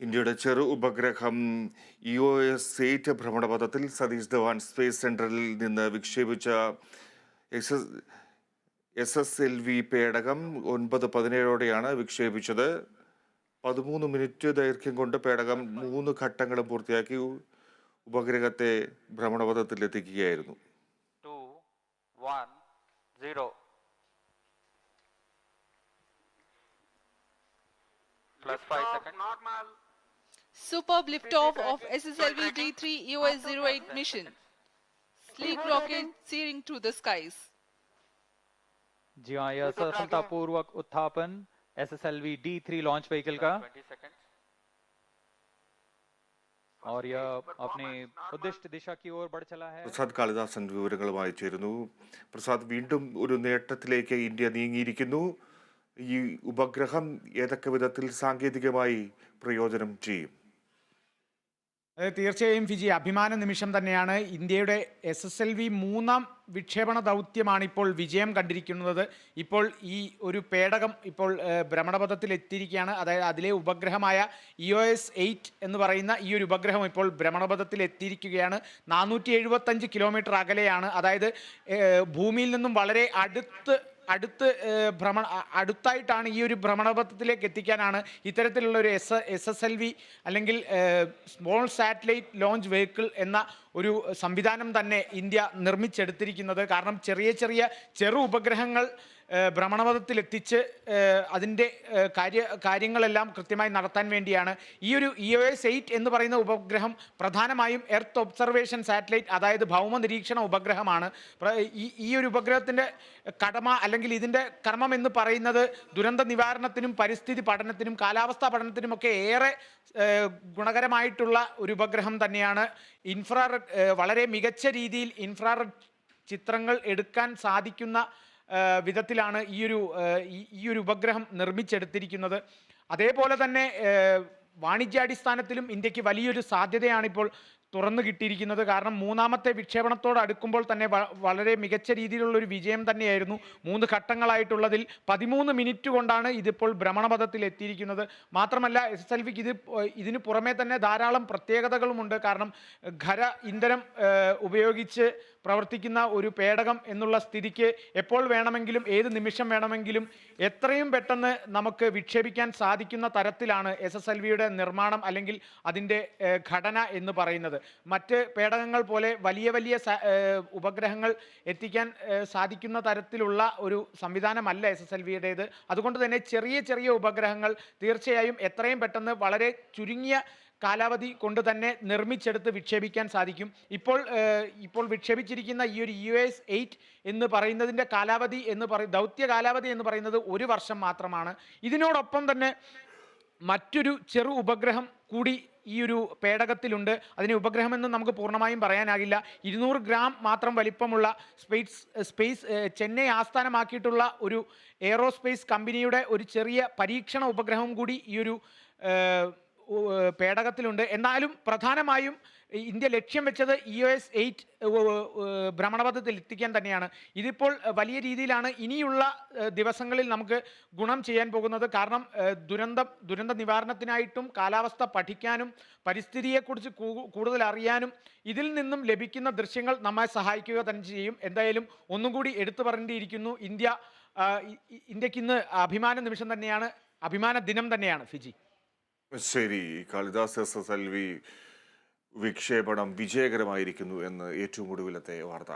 ഇന്ത്യയുടെ ചെറു ഉപഗ്രഹം ഇ ഒ എസ് എയ്റ്റ് ഭ്രമണപഥത്തിൽ സതീഷ് ധവാൻ സ്പേസ് സെന്ററിൽ നിന്ന് വിക്ഷേപിച്ച S S S L V പേടകം ഒൻപത് പതിനേഴോടെയാണ് വിക്ഷേപിച്ചത് പതിമൂന്ന് മിനിറ്റ് ദൈർഘ്യം കൊണ്ട് പേടകം മൂന്ന് ഘട്ടങ്ങളും പൂർത്തിയാക്കി ഉപഗ്രഹത്തെ ഭ്രമണപഥത്തിൽ എത്തിക്കുകയായിരുന്നു two, one, zero. Plus five seconds. Superb liftoff of SSLV D3 EOS 08 mission. Sleek rocket searing through the skies. जी हाँ यह सफलतापूर्वक उत्थापन S S L V D three launch vehicle का Twenty seconds. और यह अपने उद्दिष्ट दिशा की ओर बढ़ चला है പ്രസാദ് കാളിദാസൻ വിവരങ്ങളുമായി ചേരുന്നു പ്രസാദ് വീണ്ടും ഒരു നേട്ടത്തിലേക്ക് ഇന്ത്യ നീങ്ങിയിരിക്കുന്നു ഈ ഉപഗ്രഹം ഏതൊക്കെ വിധത്തിൽ സാങ്കേതികമായി പ്രയോജനം ചെയ്യും അത് തീർച്ചയായും ഫിജി അഭിമാന നിമിഷം തന്നെയാണ്. ഇന്ത്യയുടെ എസ് എസ് എൽ വി മൂന്നാം വിക്ഷേപണ ദൗത്യമാണ് ഇപ്പോൾ വിജയം കണ്ടിരിക്കുന്നത്. ഇപ്പോൾ ഈ ഒരു പേടകം ഇപ്പോൾ ഭ്രമണപഥത്തിൽ എത്തിയിരിക്കുകയാണ്. അതായത് അതിലെ ഉപഗ്രഹമായ ഇ ഒ എസ് എയ്റ്റ് എന്ന് പറയുന്ന ഈ ഒരു ഉപഗ്രഹം ഇപ്പോൾ ഭ്രമണപഥത്തിൽ എത്തിയിരിക്കുകയാണ്. നാനൂറ്റി എഴുപത്തഞ്ച് കിലോമീറ്റർ അകലെയാണ്. അതായത് ഭൂമിയിൽ നിന്നും വളരെ അടുത്ത് അടുത്ത് ഭ്രമണ അടുത്തായിട്ടാണ് ഈ ഒരു ഭ്രമണപഥത്തിലേക്ക് എത്തിക്കാനാണ് ഇത്തരത്തിലുള്ള ഒരു S S S L V അല്ലെങ്കിൽ സ്മോൾ സാറ്റലൈറ്റ് ലോഞ്ച് വെഹിക്കിൾ എന്ന ഒരു സംവിധാനം തന്നെ ഇന്ത്യ നിർമ്മിച്ചെടുത്തിരിക്കുന്നത്. കാരണം ചെറിയ ചെറിയ ചെറു ഉപഗ്രഹങ്ങൾ ഭ്രമണപഥത്തിലെത്തിച്ച് അതിന്റെ കാര്യ കാര്യങ്ങളെല്ലാം കൃത്യമായി നടത്താൻ വേണ്ടിയാണ്. ഈ ഒരു ഇ ഒ എസ് എയ്റ്റ് എന്ന് പറയുന്ന ഉപഗ്രഹം പ്രധാനമായും എർത്ത് ഒബ്സർവേഷൻ സാറ്റലൈറ്റ് അതായത് ഭൗമ നിരീക്ഷണ ഉപഗ്രഹമാണ്. ഈ ഒരു ഉപഗ്രഹത്തിന്റെ കടമ അല്ലെങ്കിൽ ഇതിന്റെ കർമ്മം എന്ന് പറയുന്നത് ദുരന്ത നിവാരണത്തിനും പരിസ്ഥിതി പഠനത്തിനും കാലാവസ്ഥാ പഠനത്തിനുമൊക്കെ ഏറെ ഗുണകരമായിട്ടുള്ള ഒരു ഉപഗ്രഹം തന്നെയാണ്. ഇൻഫ്രാറെഡ് വളരെ മികച്ച രീതിയിൽ ഇൻഫ്രാറെഡ് ചിത്രങ്ങൾ എടുക്കാൻ സാധിക്കുന്ന വിധത്തിലാണ് ഈ ഒരു ഈ- ഒരു ഉപഗ്രഹം നിർമ്മിച്ചെടുത്തിരിക്കുന്നത്. അതേപോലെ തന്നെ വാണിജ്യാടിസ്ഥാനത്തിലും ഇന്ത്യയ്ക്ക് വലിയൊരു സാധ്യതയാണ് ഇപ്പോൾ തുറന്നു കിട്ടിയിരിക്കുന്നത്. കാരണം മൂന്നാമത്തെ വിക്ഷേപണത്തോട് അടുക്കുമ്പോൾ തന്നെ വളരെ മികച്ച രീതിയിലുള്ള ഒരു വിജയം തന്നെയായിരുന്നു. മൂന്ന് ഘട്ടങ്ങളായിട്ടുള്ളതിൽ പതിമൂന്ന് മിനിറ്റ് കൊണ്ടാണ് ഇതിപ്പോൾ ഭ്രമണപഥത്തിൽ എത്തിയിരിക്കുന്നത്. മാത്രമല്ല എസ് എൽ വിക്ക് ഇത് ഇതിന് പുറമേ തന്നെ ധാരാളം പ്രത്യേകതകളുമുണ്ട്. കാരണം ഖര ഇന്ധനം ഉപയോഗിച്ച് പ്രവർത്തിക്കുന്ന ഒരു പേടകം എന്നുള്ള സ്ഥിതിക്ക് എപ്പോൾ വേണമെങ്കിലും ഏത് നിമിഷം വേണമെങ്കിലും എത്രയും പെട്ടെന്ന് നമുക്ക് വിക്ഷേപിക്കാൻ സാധിക്കുന്ന തരത്തിലാണ് എസ് എസ് എൽ വിയുടെ നിർമ്മാണം അല്ലെങ്കിൽ അതിന്റെ ഘടന എന്ന് പറയുന്നത്. മറ്റ് പേടകങ്ങൾ പോലെ വലിയ വലിയ ഉപഗ്രഹങ്ങൾ എത്തിക്കാൻ സാധിക്കുന്ന തരത്തിലുള്ള ഒരു സംവിധാനമല്ല എസ് എസ് എൽ വിയുടേത് അതുകൊണ്ട് തന്നെ ചെറിയ ചെറിയ ഉപഗ്രഹങ്ങൾ തീർച്ചയായും എത്രയും പെട്ടെന്ന് വളരെ ചുരുങ്ങിയ കാലാവധി കൊണ്ട് തന്നെ നിർമ്മിച്ചെടുത്ത് വിക്ഷേപിക്കാൻ സാധിക്കും. ഇപ്പോൾ ഇപ്പോൾ വിക്ഷേപിച്ചിരിക്കുന്ന ഈ ഒരു യു എസ് എയ്റ്റ് എന്ന് പറയുന്നതിന്റെ കാലാവധി എന്ന് പറയും ദൗത്യ കാലാവധി എന്ന് പറയുന്നത് ഒരു വർഷം മാത്രമാണ്. ഇതിനോടൊപ്പം തന്നെ മറ്റൊരു ചെറു ഉപഗ്രഹം കൂടി ഈ ഒരു പേടകത്തിലുണ്ട്. അതിന് ഉപഗ്രഹമെന്ന് നമുക്ക് പൂർണമായും പറയാനാകില്ല. ഇരുന്നൂറ് ഗ്രാം മാത്രം വലിപ്പമുള്ള സ്പേസ് സ്പേസ് ചെന്നൈ ആസ്ഥാനമാക്കിയിട്ടുള്ള ഒരു എയറോസ്പേസ് കമ്പനിയുടെ ഒരു ചെറിയ പരീക്ഷണ ഉപഗ്രഹം കൂടി ഈ ഒരു പേടകത്തിലുണ്ട്. എന്നാലും പ്രധാനമായും ഇന്ത്യ ലക്ഷ്യം വെച്ചത് ഇ ഒ എസ് എയ്റ്റ് ഭ്രമണപഥത്തിൽ എത്തിക്കാൻ തന്നെയാണ്. ഇതിപ്പോൾ വലിയ രീതിയിലാണ് ഇനിയുള്ള ദിവസങ്ങളിൽ നമുക്ക് ഗുണം ചെയ്യാൻ പോകുന്നത്. കാരണം ദുരന്ത ദുരന്തം നിവാരണത്തിനായിട്ടും കാലാവസ്ഥ പഠിക്കാനും പരിസ്ഥിതിയെക്കുറിച്ച് കൂടുതൽ അറിയാനും ഇതിൽ നിന്നും ലഭിക്കുന്ന ദൃശ്യങ്ങൾ നമ്മെ സഹായിക്കുക തന്നെ ചെയ്യും. എന്തായാലും ഒന്നും കൂടി എടുത്തു പറയേണ്ടിയിരിക്കുന്നു. ഇന്ത്യ ഇന്ത്യയ്ക്ക് ഇന്ന് അഭിമാന നിമിഷം തന്നെയാണ്. അഭിമാന ദിനം തന്നെയാണ് ഫിജി. ശരി Kalidas S S S L വിക്ഷേപണം വിജയകരമായിരിക്കുന്നു എന്ന് ഏറ്റവും ഒടുവിലത്തെ വാർത്ത.